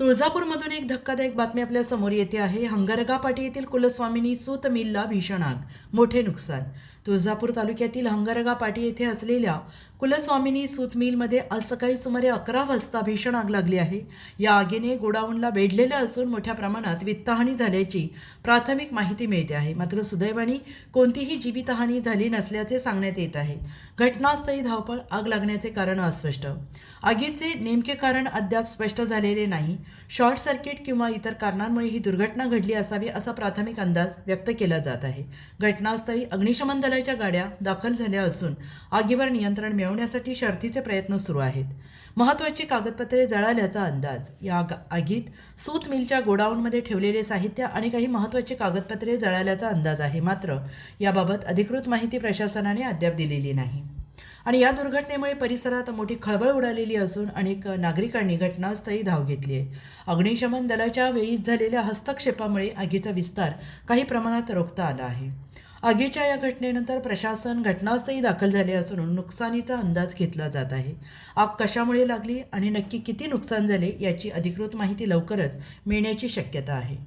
तुळजापूरमधून एक धक्कादायक बातमी आपल्यासमोर येते आहे. हंगरगा पाटी येथील कुलस्वामिनी सूत मिलला भीषण आग मोठे नुकसान. तुळजापूर तालुक्यातील हंगरगा पाटी येथे असलेल्या कुलस्वामिनी सूत मिलमध्ये आज सकाळी सुमारे अकरा वाजता भीषण आग लागली आहे. या आगीने गोडाऊनला वेढलेलं असून मोठ्या प्रमाणात वित्तहानी झाल्याची प्राथमिक माहिती मिळते आहे. मात्र सुदैवाने कोणतीही जीवितहानी झाली नसल्याचे सांगण्यात येत आहे. घटनास्थळी धावपळ आग लागण्याचे कारण अस्पष्ट. आगीचे नेमके कारण अद्याप स्पष्ट झालेले नाही. शॉर्ट सर्किट किंवा इतर कारणांमुळे ही दुर्घटना घडली असावी असा प्राथमिक अंदाज व्यक्त केला जात आहे. घटनास्थळी अग्निशमन दलाच्या गाड्या दाखल झाल्या असून आगीवर नियंत्रण मिळवण्यासाठी शर्थीचे प्रयत्न सुरू आहेत. महत्त्वाची कागदपत्रे जळाल्याचा अंदाज या आगीत सूत मिलच्या गोडाऊनमध्ये ठेवलेले साहित्य आणि काही महत्त्वाची कागदपत्रे जळाल्याचा अंदाज आहे. मात्र याबाबत अधिकृत माहिती प्रशासनाने अद्याप दिलेली नाही. आणि या दुर्घटनेमुळे परिसरात मोठी खळबळ उडालेली असून अनेक नागरिकांनी घटनास्थळी धाव घेतली आहे. अग्निशमन दलाच्या वेळीच झालेल्या हस्तक्षेपामुळे आगीचा विस्तार काही प्रमाणात रोखता आला आहे. आगीच्या या घटनेनंतर प्रशासन घटनास्थळी दाखल झाले असून नुकसानीचा अंदाज घेतला जात आहे. आग कशामुळे लागली आणि नक्की किती नुकसान झाले याची अधिकृत माहिती लवकरच मिळण्याची शक्यता आहे.